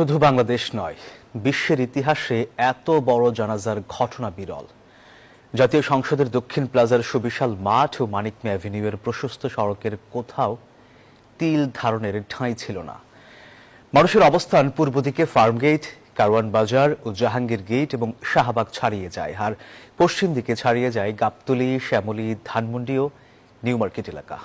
শুধু বাংলাদেশ নয়, বিশ্বের ইতিহাসে এত বড় জানাজার ঘটনা বিরল। জাতীয় সংসদের দক্ষিণ প্লাজার সুবিশাল মাঠ ও মানিক মিয়া অ্যাভিনিউয়ের প্রশস্ত সড়কের কোথাও তিল ধারণের ঠাঁই ছিল না। মানুষের অবস্থান পূর্ব দিকে ফার্মগেট, কারওয়ান বাজার ও জাহাঙ্গীর গেট এবং শাহবাগ ছাড়িয়ে যায় আর পশ্চিম দিকে ছাড়িয়ে যায় গাবতলী, শ্যামলী, ধানমন্ডি ও নিউ মার্কেট এলাকা।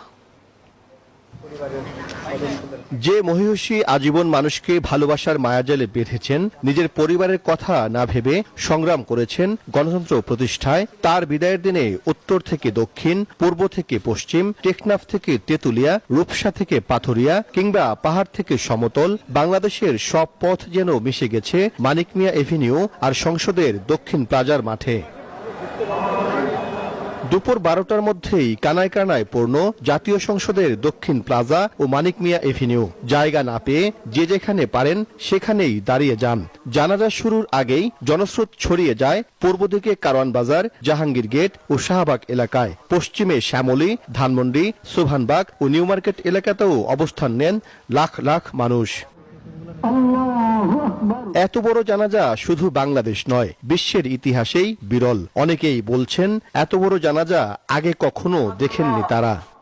যে মহিষী আজীবন মানুষকে ভালোবাসার মায়াজালে বেঁধেছেন, নিজের পরিবারের কথা না ভেবে সংগ্রাম করেছেন গণতন্ত্র প্রতিষ্ঠায়, তার বিদায়ের দিনে উত্তর থেকে দক্ষিণ, পূর্ব থেকে পশ্চিম, টেকনাফ থেকে তেতুলিয়া, রূপসা থেকে পাথরিয়া কিংবা পাহাড় থেকে সমতল, বাংলাদেশের সব পথ যেন মিশে গেছে মানিক মিয়া এভিনিউ আর সংসদের দক্ষিণ প্লাজার মাঠে। দুপুর বারোটার মধ্যেই কানায় কানায় পূর্ণ জাতীয় সংসদের দক্ষিণ প্লাজা ও মানিক মিয়া এভিনিউ। জায়গা না পেয়ে যে যেখানে পারেন সেখানেই দাঁড়িয়ে যান। জানাজা শুরুর আগেই জনস্রোত ছড়িয়ে যায় পূর্ব দিকে কারওয়ান বাজার, জাহাঙ্গীর গেট ও শাহবাগ এলাকায়। পশ্চিমে শ্যামলী, ধানমন্ডি, সুভানবাগ ও নিউ মার্কেট এলাকাতেও অবস্থান নেন লাখ লাখ মানুষ। এত বড় জানাজা শুধু বাংলাদেশ নয়, বিশ্বের ইতিহাসেই বিরল। অনেকেই বলছেন, এত বড় জানাজা আগে কখনো দেখেননি তারা।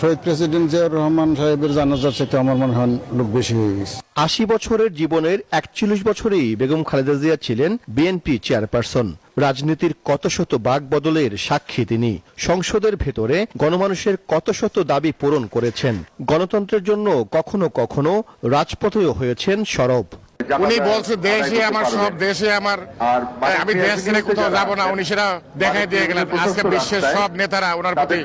শহীদ প্রেসিডেন্ট জিয়াউর রহমান সাহেবের জানাজার চাইতে আমার মনে হয় লোক বেশি হয়ে গেছে। আশি বছরের জীবনের একচল্লিশ বছরেই বেগম খালেদা জিয়া ছিলেন বিএনপি চেয়ারপারসন। রাজনীতির কত শত বাক বদলের সাক্ষী তিনি। সংসদের ভেতরে গণমানুষের কত শত দাবি পূরণ করেছেন। গণতন্ত্রের জন্য কখনো কখনো রাজপথেও হয়েছেন সরব। উনি বলছে দেশে আমার সব দেশে আমার আমি দেশ ছেড়ে কোথাও যাব না। উনি সেটা দেখাই দিয়ে গেলেন। আজকে বিশ্বের সব নেতারা ওনার প্রতি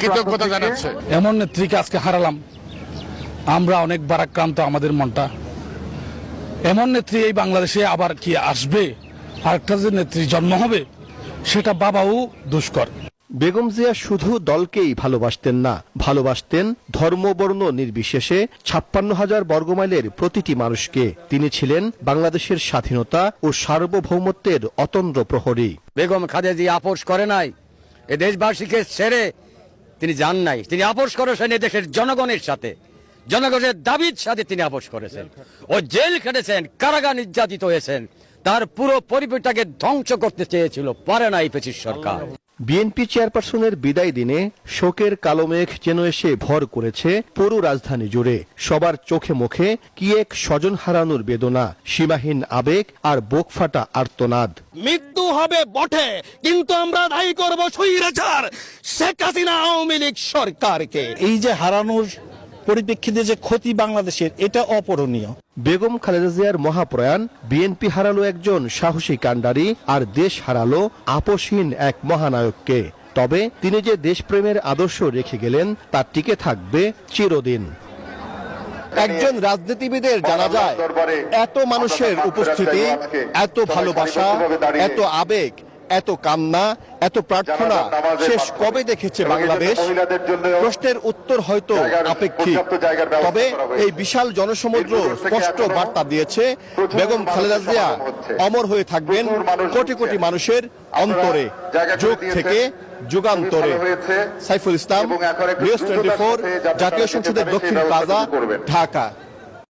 কৃতজ্ঞতা জানাচ্ছে। এমন নেত্রীকে আজকে হারালাম। আমরা অনেক বারাক্রান্ত আমাদের মনটা। এমন নেত্রী এই বাংলাদেশে আবার কি আসবে? আরেকটা যে নেত্রী জন্ম হবে সেটা বাবাও দুষ্কর। বেগম জিয়া শুধু দলকেই ভালোবাসতেন না, ভালোবাসতেন ধর্ম বর্ণ নির্বিশেষে ছাপ্পান্ন হাজার বর্গমাইলের প্রতিটি মানুষকে। তিনি ছিলেন বাংলাদেশের স্বাধীনতা ও সার্বভৌমত্বের অতন্দ্র প্রহরী। বেগম খালেদি আপোষ করে নাই, এ দেশবাসীকে ছেড়ে তিনি যান নাই। তিনি আপোষ করেছেন এ দেশের জনগণের সাথে। জনগণের দাবির সাথে তিনি আপোষ করেছেন। ও জেল খেটেছেন, কারাগার নির্যাতিত হয়েছেন। তার পুরো পরিবেশটাকে ধ্বংস করতে চেয়েছিল, পারে নাই পেছিস সরকার। বিএনপি চেয়ারপারসনের বিদায় দিনে শোকের কালো মেঘ যেন এসে ভর করেছে পুরো রাজধানী জুড়ে। সবার চোখে মুখে কি এক স্বজন হারানোর বেদনা সীমাহীন আবেগ আর বুক ফাটা আর্তনাদ। মৃত্যু হবে বটে কিন্তু আমরা দায়ী করব স্বৈরাচার। শেখ হাসিনা আওয়ামী লীগ সরকারকে। এই যে হারানোর পরিপ্রেক্ষিতে যে ক্ষতি বাংলাদেশের, এটা অপরণীয়। বেগম খালেদা জিয়ার মহাপ্রয়াণ, বিএনপি হারালো একজন সাহসী কাণ্ডারি আর দেশ হারালো আপসহীন এক মহানায়ককে। তবে তিনি যে দেশপ্রেমের আদর্শ রেখে গেলেন তা টিকে থাকবে চিরদিন। একজন রাজনীতিবিদের জানা যায়, এত মানুষের উপস্থিতি, এত ভালোবাসা, এত আবেগ এত কান্না এত প্রার্থনা শেষ কবে দেখেছে বাংলাদেশ? প্রশ্নের উত্তর হয়তো আপেক্ষিক তবে এই বিশাল জনসমুদ্র স্পষ্ট বার্তা দিয়েছে বেগম খালেদা জিয়া অমর হয়ে থাকবেন কোটি কোটি মানুষের অন্তরে যুগ থেকে যুগান্তরে। সাইফুল ইসলাম নিউজ টোয়েন্টি জাতীয় সংসদের দক্ষিণ প্লাজা ঢাকা।